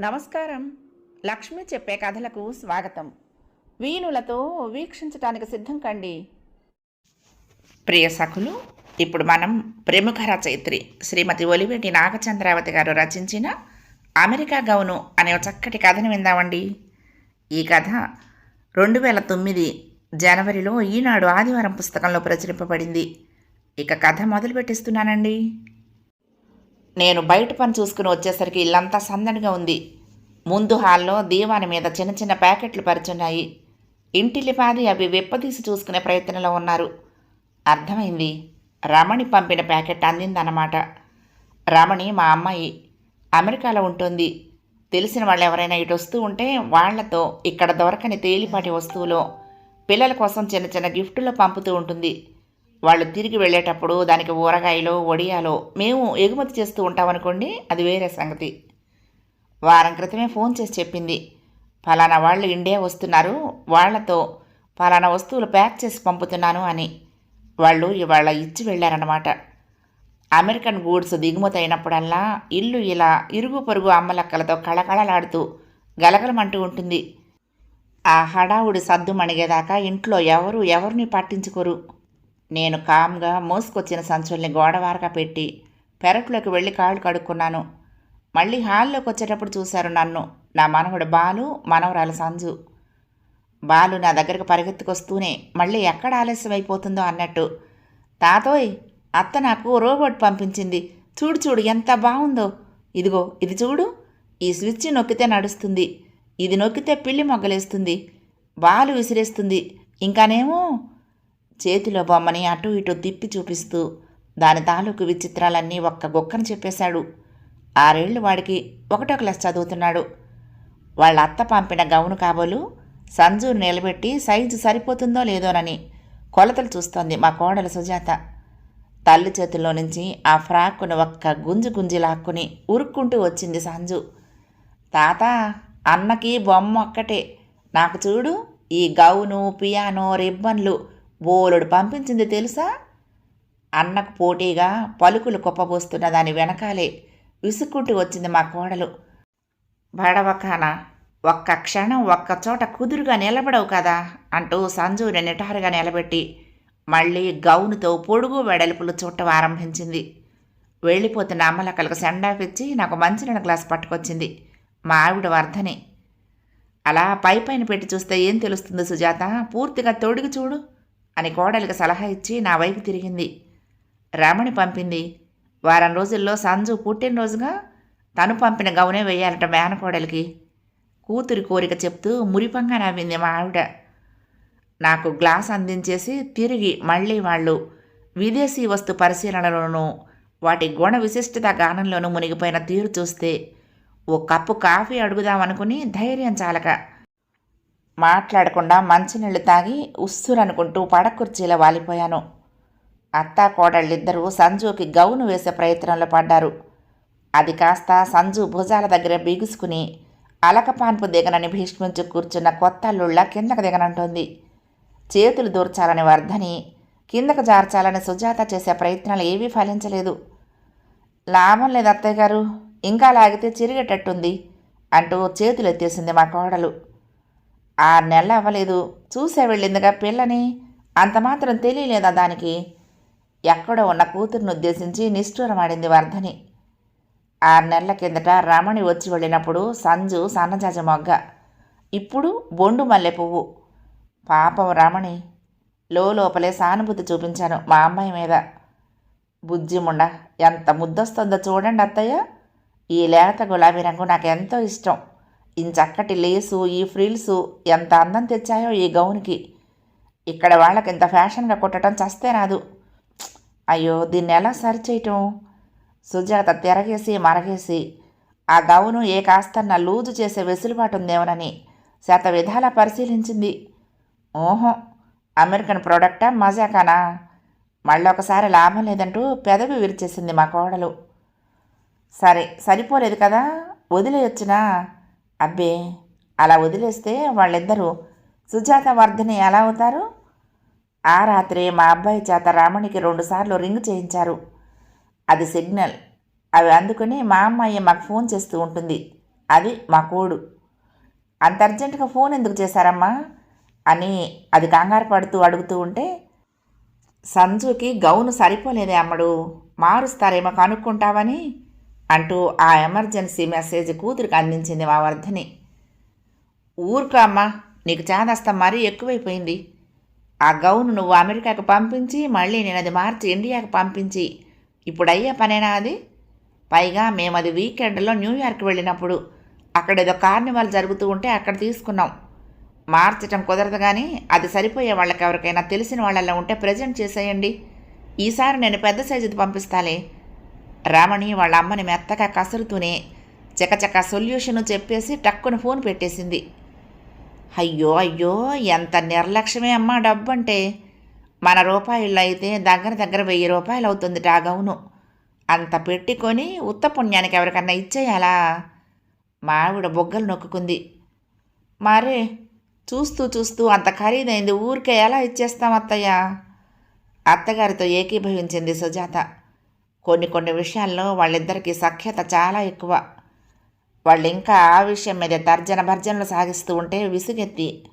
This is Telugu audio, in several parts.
నమస్కారం. లక్ష్మి చెప్పే కథలకు స్వాగతం. వీణులతో వీక్షించటానికి సిద్ధం కండి. ప్రియ సఖులు ఇప్పుడు మనం ప్రముఖ రచయిత్రి శ్రీమతి ఒలివేటి నాగచంద్రావతి గారు రచించిన అమెరికా గౌను అనే చక్కటి కథను విందామండి. ఈ కథ రెండు వేల తొమ్మిది జనవరిలో ఈనాడు ఆదివారం పుస్తకంలో ప్రచురింపబడింది. ఇక కథ మొదలు పెట్టిస్తున్నానండి నేను బయట పని చూసుకుని వచ్చేసరికి ఇల్లంతా సందడిగా ఉంది. ముందు హాల్లో దీవాని మీద చిన్న చిన్న ప్యాకెట్లు పరిచున్నాయి. ఇంటిల్లిపాది అవి వెప్పదీసి చూసుకునే ప్రయత్నంలో ఉన్నారు. అర్థమైంది. రమణి పంపిన ప్యాకెట్ అందిందన్నమాట. రమణి మా అమ్మాయి అమెరికాలో ఉంటుంది. తెలిసిన వాళ్ళు ఎవరైనా ఇటు వస్తూ ఉంటే వాళ్ళతో ఇక్కడ దొరకని తేలిపాటి వస్తువులో పిల్లల కోసం చిన్న చిన్న గిఫ్టులు పంపుతూ ఉంటుంది. వాళ్ళు తిరిగి వెళ్ళేటప్పుడు దానికి ఊరగాయలో వడియాలో మేము ఎగుమతి చేస్తూ ఉంటామనుకోండి అది వేరే సంగతి. వారం క్రితమే ఫోన్ చేసి చెప్పింది. ఫలానా వాళ్ళు ఇండియా వస్తున్నారు వాళ్ళతో ఫలానా వస్తువులు ప్యాక్ చేసి పంపుతున్నాను అని. వాళ్ళు ఇవాళ ఇచ్చి వెళ్ళారన్నమాట. అమెరికన్ గూడ్స్ దిగుమతి అయినప్పుడల్లా ఇల్లు ఇలా ఇరుగు పొరుగు అమ్మలక్కలతో కళకళలాడుతూ గలగలమంటూ ఉంటుంది. ఆ హడావుడి సద్దు మణిగేదాకా ఇంట్లో ఎవరు ఎవరిని పట్టించుకోరు. నేను కామ్గా మోసుకొచ్చిన సంచుల్ని గోడవారగా పెట్టి పెరట్లోకి వెళ్ళి కాళ్ళు కడుక్కున్నాను. మళ్ళీ హాల్లోకి వచ్చేటప్పుడు చూశారు నన్ను నా మనవడు బాలు మనవరాలు సంజు. బాలు నా దగ్గరకు పరిగెత్తుకొస్తూనే మళ్ళీ ఎక్కడ ఆలస్యం అయిపోతుందో అన్నట్టు. తాతోయ్ అత్త నాకు రోబోట్ పంపించింది. చూడు చూడు ఎంత బాగుందో. ఇదిగో ఇది చూడు. ఈ స్విచ్ నొక్కితే నడుస్తుంది. ఇది నొక్కితే పిల్లి మొగ్గలేస్తుంది. బాలు విసిరేస్తుంది. ఇంకానేమో చేతిలో బొమ్మని అటు ఇటు తిప్పి చూపిస్తూ దాని తాలూకు విచిత్రాలన్నీ ఒక్క గొక్కని చెప్పేశాడు. ఆరేళ్ళు వాడికి ఒకటో క్లాస్ చదువుతున్నాడు. వాళ్ళ అత్త పంపిన గౌను కాబోలు సంజు నిలబెట్టి సైజు సరిపోతుందో లేదోనని కొలతలు చూస్తోంది మా కోడల సుజాత. తల్లి చేతుల్లో నుంచి ఆ ఫ్రాక్కును ఒక్క గుంజు గుంజి లాక్కుని ఉరుక్కుంటూ వచ్చింది సంజు. తాత అన్నకి బొమ్మ ఒక్కటే. నాకు చూడు ఈ గౌను పియానో రిబ్బన్లు బోలుడు పంపించింది తెలుసా? అన్నకు పోటీగా పలుకులు కుప్పబోస్తున్న దాని వెనకాలే విసుక్కుంటూ వచ్చింది మా కోడలు. బడవకాన ఒక్క క్షణం ఒక్క చోట కుదురుగా నిలబడవు కదా అంటూ సంజూని నిటారుగా నిలబెట్టి మళ్ళీ గౌనుతో పొడుగు వెడల్పులు చుట్టం ఆరంభించింది. వెళ్ళిపోతున్న అమ్మలక్కలకు సెండాఫ్ ఇచ్చి నాకు మంచినీళ్ళ గ్లాస్ పట్టుకొచ్చింది మా ఆవిడ వర్ధని. అలా పై పైన పెట్టి చూస్తే ఏం తెలుస్తుంది సుజాత? పూర్తిగా తొడిగి చూడు. అని కోడలికి సలహా ఇచ్చి నా వైపు తిరిగింది. రమణి పంపింది. వారం రోజుల్లో సంజు పుట్టినరోజుగా తను పంపిన గౌనే వేయాలట మేనకోడలికి. కూతురి కోరిక చెప్తూ మురిపంగా నవ్వింది మా ఆవిడ. నాకు గ్లాస్ అందించేసి తిరిగి మళ్ళీ వాళ్ళు విదేశీ వస్తు పరిశీలనలోనూ వాటి గుణ విశిష్టత గానంలోనూ మునిగిపోయిన తీరు చూస్తే ఓ కప్పు కాఫీ అడుగుదామనుకుని ధైర్యం చాలక మాట్లాడకుండా మంచినీళ్ళు తాగి ఉస్సురనుకుంటూ పడకుర్చీలో వాలిపోయాను. అత్తా కోడళ్ళిద్దరూ సంజుకి గౌను వేసే ప్రయత్నంలో పడ్డారు. అది కాస్త సంజు భుజాల దగ్గర బిగుసుకుని అలకపాన్పు దిగనని భీష్మించి కూర్చున్న కొత్త అల్లుళ్ళ కిందకు దిగనంటుంది. చేతులు దూర్చాలని వర్ధని కిందకు జార్చాలని సుజాత చేసే ప్రయత్నాలు ఏవీ ఫలించలేదు. లాభం లేదు అత్తయ్య గారు ఇంకా లాగితే చిరిగేటట్టుంది అంటూ చేతులు ఎత్తేసింది మా కోడలు. ఆరు నెలలు అవ్వలేదు. చూసే వెళ్ళిందిగా పిల్లని. అంత మాత్రం తెలియలేదా దానికి? ఎక్కడో ఉన్న కూతురును ఉద్దేశించి నిష్ఠూరమాడింది వర్ధని. ఆరు నెలల కిందట రమణి వచ్చి వెళ్ళినప్పుడు సంజు సన్నజాజ మొగ్గ. ఇప్పుడు బొండు మల్లె పువ్వు. పాపం రమణి. లోపలే సానుభూతి చూపించాను మా అమ్మాయి మీద. బుజ్జిముండ ఎంత ముద్దొస్తుందో చూడండి అత్తయ్య. ఈ లేత గులాబీ రంగు నాకు ఎంతో ఇష్టం. ఇంచక్కటి లేసు ఈ ఫ్రిల్స్ ఎంత అందం తెచ్చాయో ఈ గౌన్కి. ఇక్కడ వాళ్ళకి ఇంత ఫ్యాషన్గా కుట్టడం చస్తే రాదు. అయ్యో దీన్ని ఎలా సరిచేయటం? సుజాత తిరగేసి మరగేసి ఆ గౌను ఏ కాస్తన్న లూజు చేసే వెసులుబాటు ఉందేమోనని శత విధాలా పరిశీలించింది. ఓహో అమెరికన్ ప్రోడక్టా మజాకానా? మళ్ళీ ఒకసారి లాభం లేదంటూ పెదవి విరిచేసింది మా కోడలు. సరే సరిపోలేదు కదా? వదిలేయొచ్చునా? అబ్బే అలా వదిలేస్తే వాళ్ళిద్దరూ సుజాత వర్ధని ఎలా అవుతారు? ఆ రాత్రి మా అబ్బాయి చేత రామణికి రెండుసార్లు రింగ్ చేయించారు. అది సిగ్నల్. అవి అందుకుని మా అమ్మాయి మాకు ఫోన్ చేస్తూ ఉంటుంది. అది మా కోడు. అంత అర్జెంటుగా ఫోన్ ఎందుకు చేశారమ్మా? అని అది కంగారు పడుతూ అడుగుతూ ఉంటే సంజుకి గౌను సరిపోలేదే అమ్మడు. మారుస్తారేమో కనుక్కుంటావని అంటూ ఆ ఎమర్జెన్సీ మెసేజ్ కూతురికి అందించింది మా వర్ధని. ఊరుకో అమ్మా నీకు చేదస్తా మరీ ఎక్కువైపోయింది. ఆ గౌను నువ్వు అమెరికాకు పంపించి మళ్ళీ నేను అది మార్చి ఇండియాకు పంపించి. ఇప్పుడు అయ్యే పనేనా అది? పైగా మేము అది వీకెండ్లో న్యూయార్క్ వెళ్ళినప్పుడు అక్కడ ఏదో కార్నివాల్ జరుగుతూ ఉంటే అక్కడ తీసుకున్నాం. మార్చటం కుదరదు కానీ అది సరిపోయే వాళ్ళకి ఎవరికైనా తెలిసిన వాళ్ళల్లో ఉంటే ప్రజెంట్ చేసేయండి. ఈసారి నేను పెద్ద సైజుది పంపిస్తాలే. రమణి వాళ్ళ అమ్మని మెత్తగా కసురుతూనే చకచక సొల్యూషన్ చెప్పేసి టక్కున ఫోన్ పెట్టేసింది. అయ్యో అయ్యో ఎంత నిర్లక్ష్యమే అమ్మా డబ్బు అంటే మన రూపాయల్లో అయితే దగ్గర దగ్గర వెయ్యి రూపాయలు అవుతుంది టాగవును అంత పెట్టుకొని ఉత్త పుణ్యానికి ఎవరికన్నా ఇచ్చేయాలా? మావిడ బొగ్గలు నొక్కుంది మరే చూస్తూ చూస్తూ అంత ఖరీదైంది ఊరికే ఎలా ఇచ్చేస్తాం అత్తయ్య? అత్తగారితో ఏకీభవించింది సుజాత. కొన్ని కొన్ని విషయాల్లో వాళ్ళిద్దరికీ సఖ్యత చాలా ఎక్కువ. వాళ్ళు ఇంకా ఆ విషయం మీద తర్జన భర్జనలు సాగిస్తూ ఉంటే విసుగెత్తి.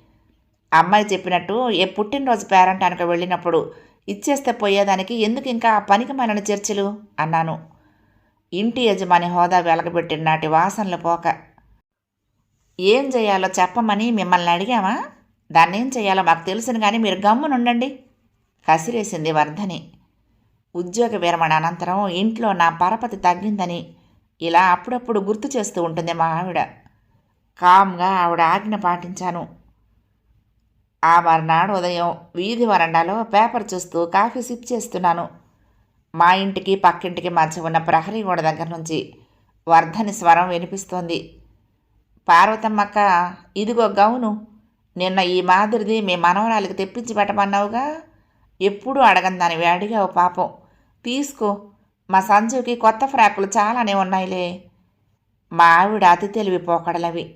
అమ్మాయి చెప్పినట్టు ఏ పుట్టినరోజు పేరంటానికి వెళ్ళినప్పుడు ఇచ్చేస్తే పోయేదానికి ఎందుకు ఇంకా ఆ పనికి మనని చర్చలు? అన్నాను. ఇంటి యజమాని హోదా వెలగబెట్టిన నాటి వాసనలు పోక. ఏం చేయాలో చెప్పమని మిమ్మల్ని అడిగామా? దాన్ని ఏం చేయాలో మాకు తెలుసును కానీ మీరు గమ్మునుండండి. కసిరేసింది వర్ధని. ఉద్యోగ విరమణ అనంతరం ఇంట్లో నా పరపతి తగ్గిందని ఇలా అప్పుడప్పుడు గుర్తు చేస్తూ ఉంటుంది మా ఆవిడ. కామ్గా ఆవిడ ఆజ్ఞ పాటించాను. ఆ మర్నాడు ఉదయం వీధి వరండాలో పేపర్ చూస్తూ కాఫీ సిప్ చేస్తున్నాను. మా ఇంటికి పక్కింటికి మధ్య ఉన్న ప్రహరీ గోడ దగ్గర నుంచి వర్ధని స్వరం వినిపిస్తోంది. పార్వతమ్మక్క ఇదిగో గౌను నిన్న ఈ మాదిరిది మీ మనవరాలికి తెప్పించి పెట్టమన్నావుగా? ఎప్పుడూ అడగందని దానివి అడిగావు పాపం. తీసుకో మా సంజుకి కొత్త ఫ్రాకులు చాలానే ఉన్నాయిలే. మా ఆవిడ అతి తెలివి పోకడలవి.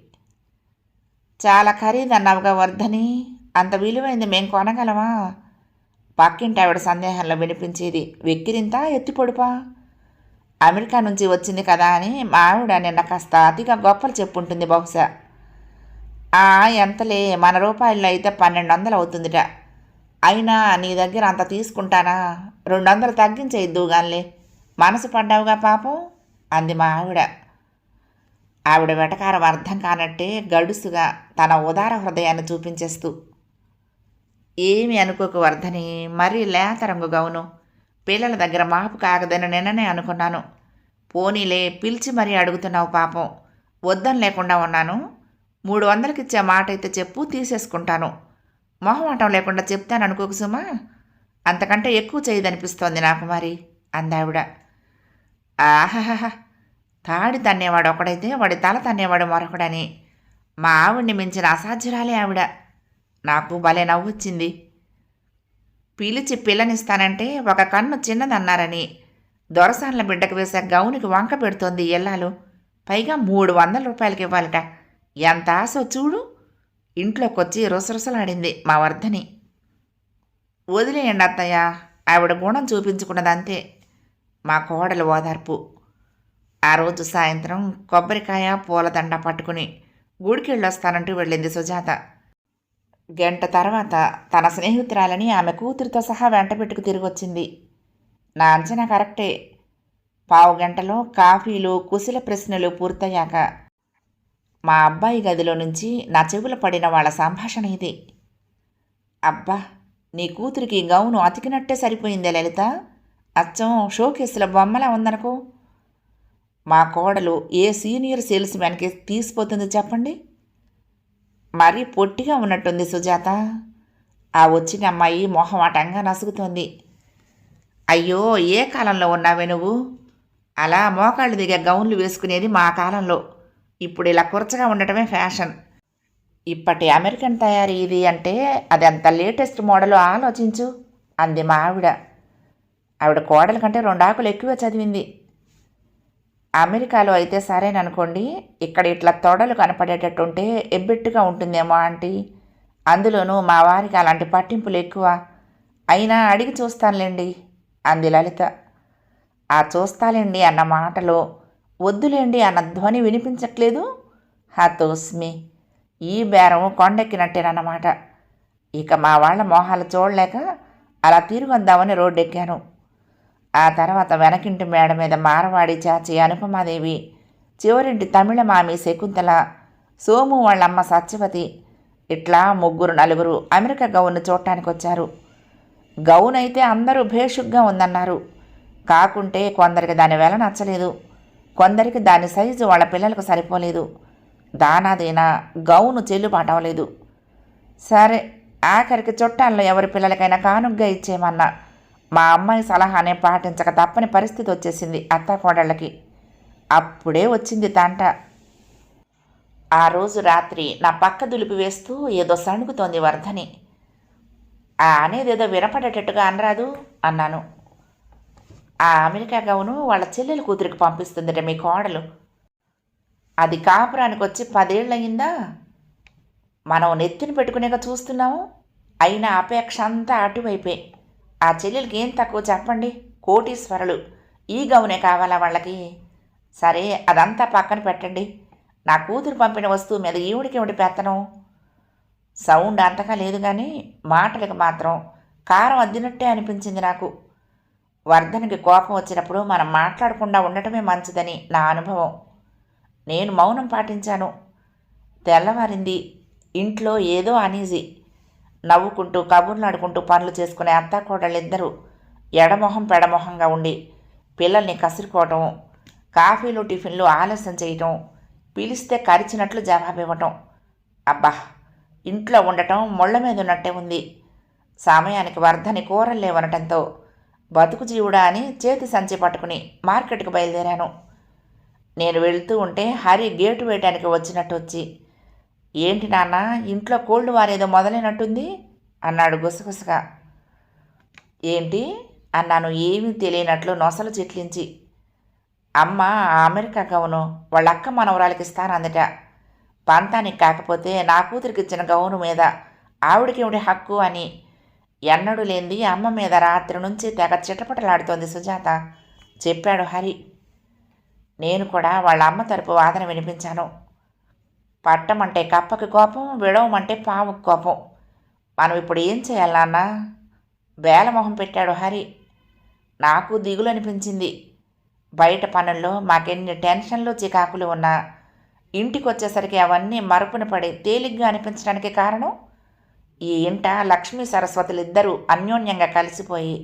చాలా ఖరీదన్నావుగా వర్ధని అంత విలువైంది మేం కొనగలమా? పక్కింటి ఆవిడ సందేహంలో వినిపించేది వెక్కిరింతా? ఎత్తిపొడుపా అమెరికా నుంచి వచ్చింది కదా అని మా ఆవిడ నిన్న కాస్త అతిగా గొప్పలు చెప్పుంటుంది బహుశా. ఆ ఎంతలే మన రూపాయల్లో అయితే పన్నెండు వందలు అవుతుందిట అయినా నీ దగ్గర అంత తీసుకుంటానా? రెండు వందలు తగ్గించేద్దు గానిలే. మనసు పడ్డావుగా పాపం? అంది మా ఆవిడ. ఆవిడ వెటకారం అర్థం కానట్టే గడుసుగా తన ఉదార హృదయాన్ని చూపించేస్తూ. ఏమి అనుకోకు వర్ధని మరీ లేత రంగు గౌను. పిల్లల దగ్గర మాపు కాగదని నిన్ననే అనుకున్నాను. పోనీలే పిలిచి మరీ అడుగుతున్నావు పాపం. వద్దని లేకుండా ఉన్నాను. మూడు వందలకిచ్చే మాట అయితే చెప్పు తీసేసుకుంటాను. మొహమాటం లేకుండా చెప్తాను అనుకోకు సుమా. అంతకంటే ఎక్కువ చేయదనిపిస్తోంది నాకు మరి అందావిడ. ఆహాహా తాడి తన్నేవాడు ఒకడైతే వాడి తల తన్నేవాడు మరొకడని. మా ఆవిడ్ని మించిన అసాధ్యురాలే ఆవిడ. నాకు భలే నవ్వొచ్చింది. పిలిచి పిల్లనిస్తానంటే ఒక కన్ను చిన్నదన్నారని. దొరసాన్ల బిడ్డకు వేసే గౌనికి వంక పెడుతోంది ఎల్లాలు. పైగా మూడు వందల రూపాయలకి ఇవ్వాలట ఎంత ఆశో చూడు. ఇంట్లోకొచ్చి రుసరుసలాడింది మా వర్ధని. వదిలేయండి అత్తయ్య ఆవిడ గుణం చూపించుకున్నదంతే. మా కోడలు ఓదార్పు. ఆ రోజు సాయంత్రం కొబ్బరికాయ పూలదండ పట్టుకుని గుడికెళ్ళొస్తానంటూ వెళ్ళింది సుజాత. గంట తర్వాత తన స్నేహితురాలని ఆమె కూతురితో సహా వెంట పెట్టుకు తిరిగొచ్చింది. నా అంచనా కరెక్టే. పావు గంటలో కాఫీలు కుశల ప్రశ్నలు పూర్తయ్యాక మా అబ్బాయి గదిలో నుంచి నా చెవుల పడిన వాళ్ళ సంభాషణ ఇది. అబ్బా నీ కూతురికి గౌను అతికినట్టే సరిపోయిందే లలిత. అచ్చం షోకేసుల బొమ్మలా ఉందనుకో. మా కోడలు ఏ సీనియర్ సేల్స్ మ్యాన్కి తీసిపోతుంది చెప్పండి? మరీ పొట్టిగా ఉన్నట్టుంది సుజాత. ఆ వచ్చిన అమ్మాయి మొహమాటంగా నసుగుతోంది. అయ్యో ఏ కాలంలో ఉన్నావే నువ్వు? అలా మోకాళ్ళు దిగే గౌన్లు వేసుకునేది మా కాలంలో. ఇప్పుడు ఇలా కురచగా ఉండటమే ఫ్యాషన్. ఇప్పటి అమెరికన్ తయారీ ఇది అంటే అది అంత లేటెస్ట్ మోడల్ ఆలోచించు అంది మా ఆవిడ. ఆవిడ కోడల కంటే రెండు ఆకులు ఎక్కువ చదివింది. అమెరికాలో అయితే సరేననుకోండి ఇక్కడ ఇట్లా తొడలు కనపడేటట్టుంటే ఎబ్బెట్టుగా ఉంటుందేమో ఆంటీ. అందులోనూ మా వారికి అలాంటి పట్టింపులు ఎక్కువ. అయినా అడిగి చూస్తానులేండి అంది లలిత. ఆ చూస్తాలేండి అన్న మాటలో వద్దులేండి అన్న ధ్వని వినిపించట్లేదు. హతోస్మి ఈ బేరం కొండెక్కినట్టేనన్నమాట. ఇక మా వాళ్ళ మొహాలు చూడలేక అలా తిరిగొద్దామని రోడ్డెక్కాను. ఆ తర్వాత వెనకింటి మేడ మీద మారవాడి చాచి అనుపమాదేవి చివరింటి తమిళ మామి శకుంతల సోము వాళ్ళమ్మ సత్యవతి ఇట్లా ముగ్గురు నలుగురు అమెరికా గౌన్ను చూడటానికి వచ్చారు గౌన్ అయితే అందరూ భేషుగ్గా ఉందన్నారు. కాకుంటే కొందరికి దాని వెల నచ్చలేదు. కొందరికి దాని సైజు వాళ్ళ పిల్లలకు సరిపోలేదు. దానాదేనా? గౌను చెల్లుబాటు అవ్వలేదు. సరే ఆఖరికి చుట్టాల్లో ఎవరి పిల్లలకైనా కానుగ్గా ఇచ్చేయమన్నా. మా అమ్మాయి సలహానే పాటించక తప్పని పరిస్థితి వచ్చేసింది అత్త కోడళ్ళకి అప్పుడే వచ్చింది తంట. ఆ రోజు రాత్రి నా పక్క దులిపి వేస్తూ ఏదో సణుగుతోంది వర్ధని. ఆ అనేదేదో వినపడేటట్టుగా అనరాదు అన్నాను. ఆ అమెరికా గౌను వాళ్ళ చెల్లెల కూతురికి పంపిస్తుందట మీ కోడలు. అది కాపురానికి వచ్చి పదేళ్ళయిందా? మనం నెత్తిని పెట్టుకునేగా చూస్తున్నాము. అయినా అపేక్ష అంతా అటువైపే. ఆ చెల్లెలకి ఏం తక్కువ చెప్పండి? కోటీశ్వరులు. ఈ గౌనే కావాలా వాళ్ళకి? సరే అదంతా పక్కన పెట్టండి. నా కూతురు పంపిన వస్తువు మీద ఈవిడికి ఏమిటి పెత్తనం? సౌండ్ అంతగా లేదు కానీ మాటలకు మాత్రం కారం అద్దినట్టే అనిపించింది నాకు. వర్ధనికి కోపం వచ్చినప్పుడు మనం మాట్లాడకుండా ఉండటమే మంచిదని నా అనుభవం. నేను మౌనం పాటించాను. తెల్లవారింది. ఇంట్లో ఏదో అనీజీ. నవ్వుకుంటూ కబుర్లాడుకుంటూ పనులు చేసుకునే అత్తాకోడళ్ళిద్దరూ ఎడమొహం పెడమొహంగా ఉండి పిల్లల్ని కసురుకోవటం కాఫీలు టిఫిన్లు ఆలస్యం చేయటం పిలిస్తే కరిచినట్లు జవాబివ్వటం అబ్బా! ఇంట్లో ఉండటం ముళ్ళ మీద ఉన్నట్టే ఉంది. సమయానికి వర్ధని కూరలు లేవనటంతో బతుకు జీవుడా అని చేతి సంచి పట్టుకుని మార్కెట్కి బయలుదేరాను. నేను వెళ్తూ ఉంటే హరి గేటు వేయడానికి వచ్చినట్టు వచ్చి ఏంటి నాన్న ఇంట్లో కోల్డ్ వార్ ఏదో మొదలైనట్టుంది? అన్నాడు గుసగుసగా. ఏంటి? అన్నాను ఏమీ తెలియనట్లు నొసలు చిట్లించి. అమ్మ అమెరికా గౌను వాళ్ళ అక్క మనవరాలకి ఇస్తానందట. పంతానికి కాకపోతే నా కూతురికి ఇచ్చిన గౌను మీద ఆవిడకివిడి హక్కు అని ఎన్నడూ లేనిది అమ్మ మీద రాత్రి నుంచి తెగ చిటపటలాడుతోంది సుజాత. చెప్పాడు హరి. నేను కూడా వాళ్ళ అమ్మ తరపు వాదన వినిపించాను. పట్టమంటే కప్పకి కోపం విడవమంటే పాముకి కోపం. మనం ఇప్పుడు ఏం చేయాలన్నా వేలమొహం పెట్టాడు హరి. నాకు దిగులు అనిపించింది. బయట పనుల్లో మాకెన్ని టెన్షన్లు చికాకులు ఉన్నా ఇంటికి వచ్చేసరికి అవన్నీ మరుపున పడి తేలిగ్గా అనిపించడానికి కారణం ఈ ఇంట లక్ష్మీ సరస్వతులు ఇద్దరూ అన్యోన్యంగా కలిసిపోయి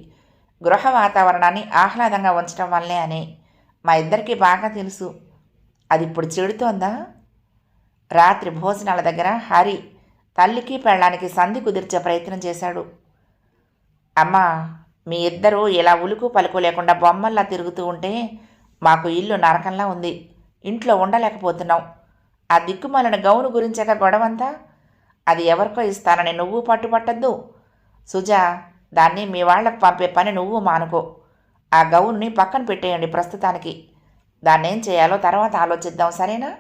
గృహ వాతావరణాన్ని ఆహ్లాదంగా ఉంచడం వల్లే అని మా ఇద్దరికీ బాగా తెలుసు. అది ఇప్పుడు చెడుతోందా? రాత్రి భోజనాల దగ్గర హరి తల్లికి పెళ్ళానికి సంధి కుదిర్చే ప్రయత్నం చేశాడు. అమ్మా మీ ఇద్దరూ ఇలా ఉలుకు పలుకు లేకుండా బొమ్మల్లా తిరుగుతూ ఉంటే మాకు ఇల్లు నరకంలా ఉంది. ఇంట్లో ఉండలేకపోతున్నాం. ఆ దిక్కుమాలిన గౌను గురించాక గొడవంతా అది ఎవరికో ఇస్తానని నువ్వు పట్టుపట్టద్దు సుజా దాన్ని మీ వాళ్ళకు పంపే పని నువ్వు మానుకో. ఆ గౌన్ని పక్కన పెట్టేయండి ప్రస్తుతానికి. దాన్నేం చేయాలో తర్వాత ఆలోచిద్దాం సరేనా?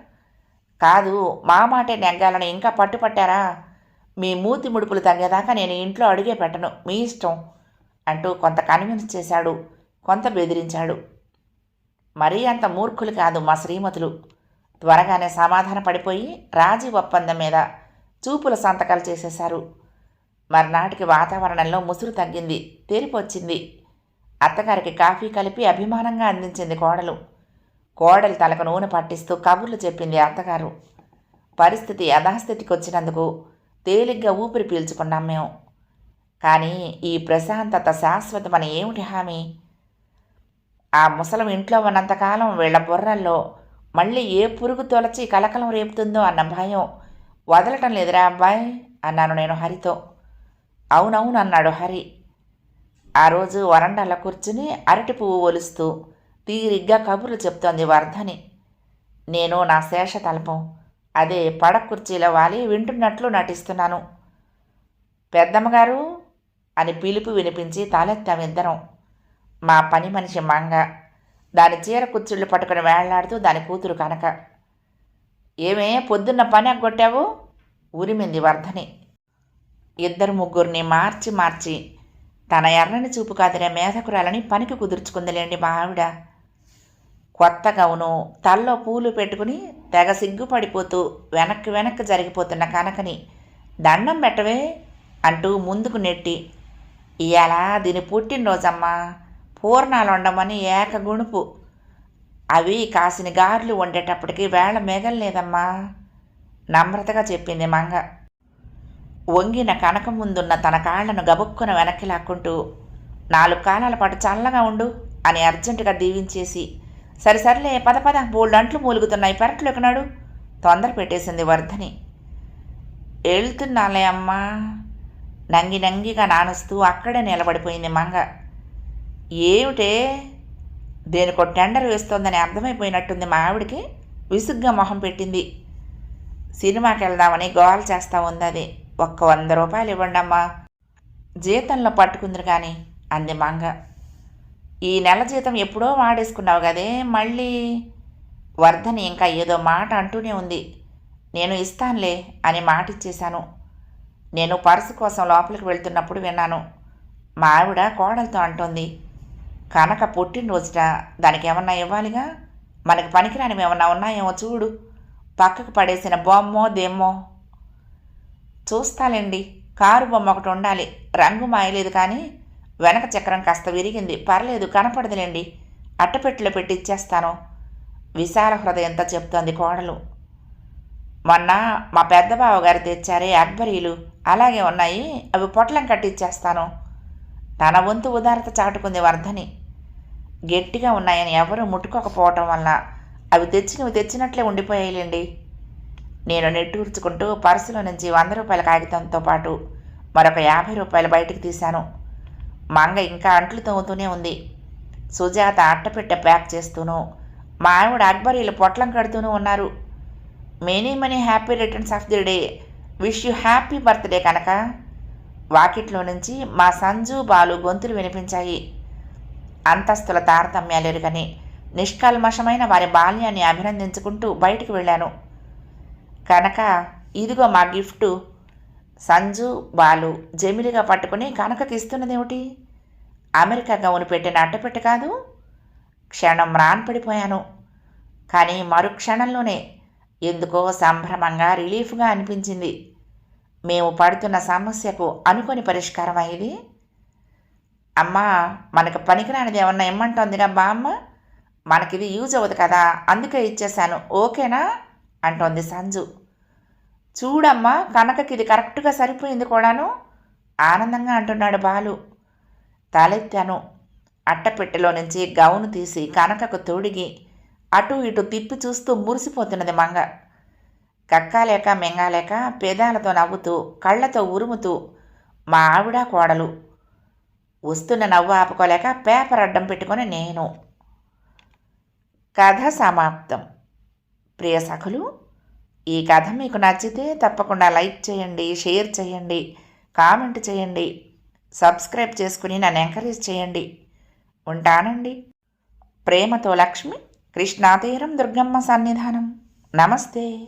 కాదు మా మాటే నెగ్గాలని ఇంకా పట్టుపట్టారా? మీ మూతి ముడుపులు తగ్గేదాకా నేను ఇంట్లో అడిగే పెట్టను మీ ఇష్టం అంటూ కొంత కన్విన్స్ చేశాడు కొంత బెదిరించాడు. మరీ అంత మూర్ఖులు కాదు మా శ్రీమతులు. త్వరగానే సమాధాన పడిపోయి రాజీ ఒప్పందం మీద చూపుల సంతకాలు చేసేశారు. మర్నాటికి వాతావరణంలో ముసురు తగ్గింది తెరిపొచ్చింది అత్తగారికి కాఫీ కలిపి అభిమానంగా అందించింది కోడలు. కోడలు తలకు నూనె పట్టిస్తూ కబుర్లు చెప్పింది అత్తగారు. పరిస్థితి యథాస్థితికి వచ్చినందుకు తేలిగ్గా ఊపిరి పీల్చుకున్నాం మేము. కానీ ఈ ప్రశాంతత శాశ్వతమని ఏమిటి హామీ? ఆ ముసలం ఇంట్లో ఉన్నంతకాలం వీళ్ళ బుర్రల్లో మళ్ళీ ఏ పురుగు తొలచి కలకలం రేపుతుందో అన్న భయం వదలటం లేదురా అబ్బాయి అన్నాను నేను హరితో. అవునవును అన్నాడు హరి. ఆ రోజు వరండాలో కూర్చుని అరటి పువ్వు ఒలుస్తూ తీరిగ్గా కబుర్లు చెప్తోంది వర్ధని. నేను నా శేష తలపం. అదే పడ కుర్చీలో వాలి వింటున్నట్లు నటిస్తున్నాను. పెద్దమ్మగారు అని పిలుపు వినిపించి తలెత్తామిద్దరం మా పని మనిషి మంగ. దాని చీర కుచ్చుళ్ళు పట్టుకుని వేళ్ళాడుతూ దాని కూతురు కనుక. ఏమే పొద్దున్న పని అగ్గొట్టావు? ఉరిమింది వర్ధని. ఇద్దరు ముగ్గురిని మార్చి మార్చి తన ఎర్రని చూపు కాదిరే మేధకురాలని పనికి కుదుర్చుకుందిలేండి మా ఆవిడ. కొత్త గౌను తల్లో పూలు పెట్టుకుని తెగ సిగ్గుపడిపోతూ వెనక్కి వెనక్కి జరిగిపోతున్న కనకని దండం పెట్టవే అంటూ ముందుకు నెట్టి ఇవాళ దీని పుట్టినరోజమ్మా? పూర్ణాలు ఉండమని ఏకగుణుపు అవి కాసిన గారెలు వండేటప్పటికి వేళ మిగలలేదమ్మా. నమ్రతగా చెప్పింది మంగ. వంగిన కనక ముందున్న తన కాళ్ళను గబుక్కున వెనక్కి లాక్కుంటూ నాలుగు కాలాల పాటు చల్లగా ఉండు అని అర్జెంటుగా దీవించేసి సరే సర్లే పద పద బోల్డంట్లు మూలుగుతున్నాయి పెరట్లోకి నాడు తొందర పెట్టేసింది వర్ధని. వెళ్తున్నాలే అమ్మా నంగి నంగిగా నానుస్తూ అక్కడే నిలబడిపోయింది మంగ. ఏమిటే? దేనికో టెండర్ వేస్తోందని అర్థమైపోయినట్టుంది మా ఆవిడికి. విసుగ్గా మొహం పెట్టింది. సినిమాకి వెళ్దామని గోల్ చేస్తా ఉంది అది. ఒక్క వంద రూపాయలు ఇవ్వండి అమ్మా. జీతంలో పట్టుకుంది కానీ అంది మంగ. ఈ నెల జీతం ఎప్పుడో వాడేసుకున్నావు కదే మళ్ళీ? వర్ధని ఇంకా ఏదో మాట అంటూనే ఉంది. నేను ఇస్తానులే అని మాట ఇచ్చేశాను నేను పర్సు కోసం లోపలికి వెళ్తున్నప్పుడు విన్నాను. మా ఆవిడ కోడలతో అంటోంది. కనక పుట్టినరోజుట దానికి ఏమన్నా ఇవ్వాలిగా? మనకి పనికిరానివి ఏమన్నా ఉన్నాయేమో చూడు. పక్కకు పడేసిన బొమ్మో దేమ్మో. చూస్తాలేండి. కారు బొమ్మ ఒకటి ఉండాలి. రంగు మాయలేదు కానీ వెనక చక్రం కాస్త విరిగింది. పర్లేదు కనపడదులేండి. అట్టపెట్టెలో పెట్టి ఇచ్చేస్తాను. విశాల హృదయంతో చెప్తోంది కోడలు. మొన్న మా పెద్ద బావగారు తెచ్చారే అక్బరీలు అలాగే ఉన్నాయి. అవి పొట్లం కట్టిచ్చేస్తాను తన వంతు ఉదారత చాటుకుంది వర్ధని. గట్టిగా ఉన్నాయని ఎవరూ ముట్టుకోకపోవటం వల్ల అవి తెచ్చినవి తెచ్చినట్లే ఉండిపోయాయిలేండి. నేను నెట్టూర్చుకుంటూ పర్సులో నుంచి వంద రూపాయల కాగితంతో పాటు మరొక యాభై రూపాయలు బయటికి తీశాను. మంగ ఇంకా అంట్లు తవ్వుతూనే ఉంది. సుజాత అట్టపెట్టె ప్యాక్ చేస్తూను మా ఆవిడ అక్బరీలు పొట్లం కడుతూనే ఉన్నారు. Many many happy returns of the day wish you happy birthday కనుక. వాకిట్లో నుంచి మా సంజు బాలు గొంతులు వినిపించాయి. అంతస్తుల తారతమ్యాలెరుగని నిష్కల్మషమైన వారి బాల్యాన్ని అభినందించుకుంటూ బయటికి వెళ్ళాను. కనుక ఇదిగో మా గిఫ్టు. సంజు బాలు జమిలిగా పట్టుకుని కనకకి ఇస్తున్నదేమిటి అమెరికా గౌను పెట్టిన అట్టపెట్ట కాదు? క్షణం రాన్పడిపోయాను కానీ మరు క్షణంలోనే ఎందుకో సంభ్రమంగా రిలీఫ్గా అనిపించింది. మేము పడుతున్న సమస్యకు అనుకోని పరిష్కారం అయ్యేది అమ్మా మనకు పనికిరానిది ఏమన్నా ఇమ్మంటోందిగా బామ్మ. మనకిది యూజ్ అవ్వదు కదా అందుకే ఇచ్చేశాను. ఓకేనా? అంటోంది సంజు. చూడమ్మా కనకకి ఇది కరెక్ట్గా సరిపోయింది కూడాను. ఆనందంగా అంటున్నాడు బాలు. తలెత్తాను. అట్టపెట్టెలో నుంచి గౌను తీసి కనకకు తొడిగి అటు ఇటు తిప్పి చూస్తూ మురిసిపోతున్నది మంగ. కక్కాలేక మింగాలేక పెదాలతో నవ్వుతూ కళ్ళతో ఉరుముతూ మా ఆవిడ కోడలు. వస్తున్న నవ్వు ఆపుకోలేక పేపర్ అడ్డం పెట్టుకొని నేను. కథ సమాప్తం. ప్రియ సఖులు ఈ కథ మీకు నచ్చితే తప్పకుండా లైక్ చేయండి షేర్ చేయండి కామెంట్ చేయండి సబ్స్క్రైబ్ చేసుకుని నన్ను ఎంకరేజ్ చేయండి. ఉంటానండి. ప్రేమతో లక్ష్మి కృష్ణాతీరం దుర్గమ్మ సన్నిధానం. నమస్తే.